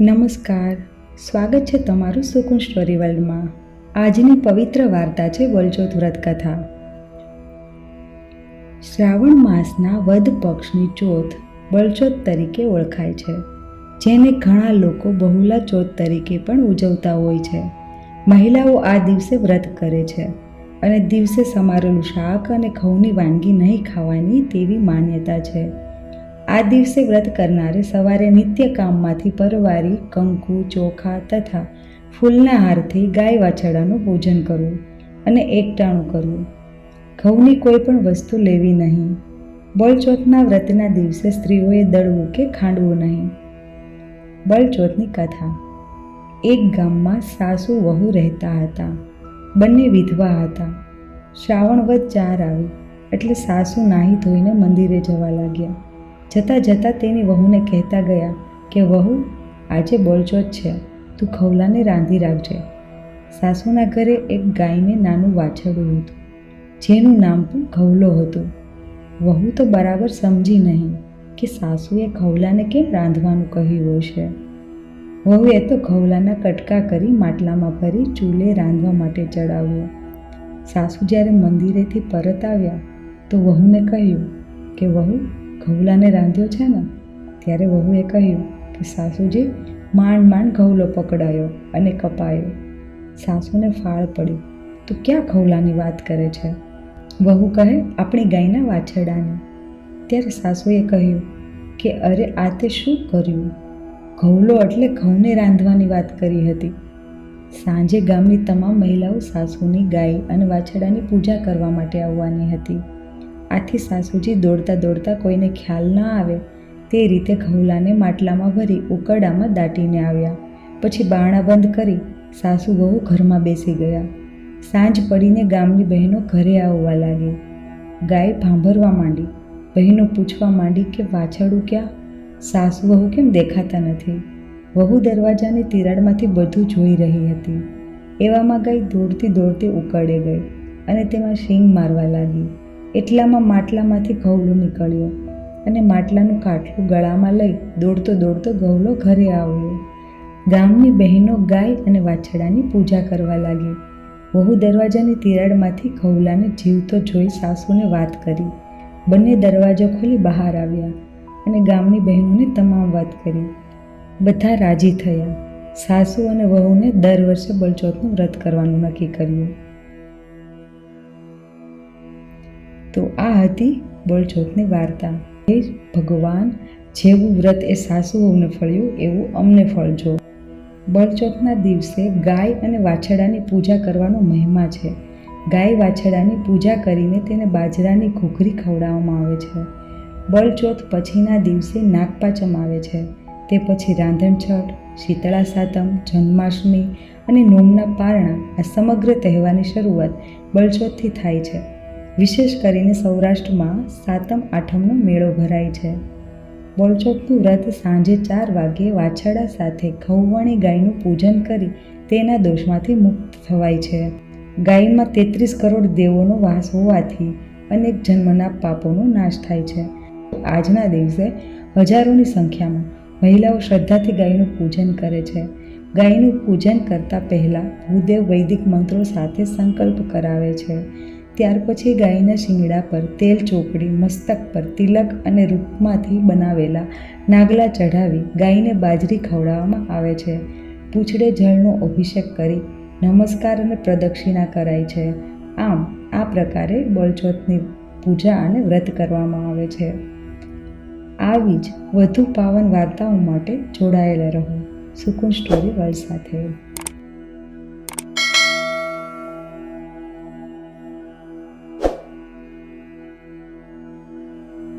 નમસ્કાર. સ્વાગત છે તમારું સુકુન સ્ટોરી વર્લ્ડમાં. આજની પવિત્ર વાર્તા છે વલચોથ વ્રત કથા શ્રાવણ માસના વધ પક્ષની ચોથ બળચોથ તરીકે ઓળખાય છે, જેને ઘણા લોકો બહુલા ચોથ તરીકે પણ ઉજવતા હોય છે. મહિલાઓ આ દિવસે વ્રત કરે છે અને દિવસે સમારેલું શાક અને ઘઉંની વાનગી નહીં ખાવાની તેવી માન્યતા છે. આ દિવસે વ્રત કરનારે સવારે નિત્ય કામમાંથી પરવારી, કંકુ, ચોખા તથા ફૂલના હારથી ગાય વાછરડાનું પૂજન કરવું અને એકટાણું કરવું. ઘઉંની કોઈ પણ વસ્તુ લેવી નહીં. બળચોથના વ્રતના દિવસે સ્ત્રીઓએ દળવું કે ખાંડવું નહીં. બળચોથની કથા. એક ગામમાં સાસુ વહુ રહેતા હતા. બંને વિધવા હતા. શ્રાવણ વધ ચાર આવી એટલે સાસુ નાહી ધોઈને મંદિરે જવા લાગ્યા. જતાં જતાં તેની વહુને કહેતા ગયા કે, વહુ, આજે બોલચોથ છે. તું ખવલાને રાંધી રાખજે. સાસુના ઘરે એક ગાયને નાનું વાછરડું હતું, જેનું નામ પણ ખવલો હતું. વહુ તો બરાબર સમજી નહીં કે સાસુએ ખવલાને કેમ રાંધવાનું કહ્યું હશે. વહુએ તો ખવલાના કટકા કરી માટલામાં ભરી ચૂલે રાંધવા માટે ચડાવ્યો. સાસુ જ્યારે મંદિરેથી પરત આવ્યા તો વહુને કહ્યું કે, વહુ ઘઉલાને રાંધ્યો છે ને, ત્યારે વહુએ કહ્યું કે સાસુજી, માંડ માંડ ઘઉલો પકડાયો અને કપાયો. સાસુને ફાળ પડી. તો ક્યાં ઘઉલાની વાત કરે છે? વહુ કહે, આપણી ગાયના વાછરડાની. ત્યારે સાસુએ કહ્યું કે, અરે, આ તે શું કર્યું? ઘઉલો એટલે ઘઉંને રાંધવાની વાત કરી હતી. સાંજે ગામની તમામ મહિલાઓ સાસુની ગાય અને વાછરડાની પૂજા કરવા માટે આવવાની હતી. આથી સાસુજી દોડતા દોડતા કોઈને ખ્યાલ ન આવે. તે રીતે ઘઉલાને માટલામાં ભરી ઉકરડામાં દાટીને આવ્યા. પછી બારણા બંધ કરી સાસુ વહુ ઘરમાં બેસી ગયા. સાંજ પડીને ગામની બહેનો ઘરે આવવા લાગી. ગાય ભાંભરવા માંડી. બહેનો પૂછવા માંડી કે વાછરડું ક્યાં? સાસુ વહુ કેમ દેખાતા નથી? વહુ દરવાજાની તિરાડમાંથી બધું જોઈ રહી હતી. એવામાં ગાય દોડતી દોડતી ઉકળે ગઈ અને તેમાં શીંગ મારવા લાગી. એટલામાં માટલામાંથી ઘઉલો નીકળ્યો અને માટલાનું કાટલું ગળામાં લઈ દોડતો દોડતો ગૌલો ઘરે આવ્યો. ગામની બહેનો ગાય અને વાછડાની પૂજા કરવા લાગી. વહુ દરવાજાની તિરાડમાંથી ઘઉલાને જીવતો જોઈ સાસુને વાત કરી. બંને દરવાજો ખોલી બહાર આવ્યા અને ગામની બહેનોને તમામ વાત કરી. બધા રાજી થયા. સાસુ અને વહુને દર વર્ષે બળચોથનું વ્રત કરવાનું નક્કી કર્યું. તો આ હતી બળચોથની વાર્તા. એ ભગવાન જેવું વ્રત એ સાસુઓને ફળ્યું એવું અમને ફળજો. બળચોથના દિવસે ગાય અને વાછડાની પૂજા કરવાનો મહિમા છે. ગાય વાછડાની પૂજા કરીને તેને બાજરાની ઘૂઘરી ખવડાવવામાં આવે છે. બળચોથ પછીના દિવસે નાગપાચમ આવે છે. તે પછી રાંધણછઠ શીતળા સાતમ, જન્માષ્ટમી અને નોમના પારણા આ સમગ્ર તહેવારની શરૂઆત બળચોથથી થાય છે. વિશેષ કરીને સૌરાષ્ટ્રમાં સાતમ આઠમનો મેળો ભરાય છે. બળચોથનું વ્રત સાંજે ચાર વાગ્યે વાછરડા સાથે ઘઉંવણી ગાયનું પૂજન કરી તેના દોષમાંથી મુક્ત થવાય છે. ગાયમાં તેત્રીસ કરોડ દેવોનો વાસ હોવાથી અનેક જન્મના પાપોનો નાશ થાય છે. આજના દિવસે હજારોની સંખ્યામાં મહિલાઓ શ્રદ્ધાથી ગાયનું પૂજન કરે છે. ગાયનું પૂજન કરતાં પહેલાં ભૂદેવ વૈદિક મંત્રો સાથે સંકલ્પ કરાવે છે. ત્યાર પછી ગાયના શિંગડા પર તેલ ચોપડી, મસ્તક પર તિલક અને રૂપમાંથી બનાવેલા નાગલા ચઢાવી ગાયને બાજરી ખવડાવવામાં આવે છે. પૂંછડે જળનો અભિષેક કરી નમસ્કાર અને પ્રદક્ષિણા કરાય છે. આમ, આ પ્રકારે બળચોથની પૂજા અને વ્રત કરવામાં આવે છે. આવી જ વધુ પાવન વાર્તાઓ માટે જોડાયેલા રહો. સુકુન સ્ટોરી વર્લ્ડ સાથે.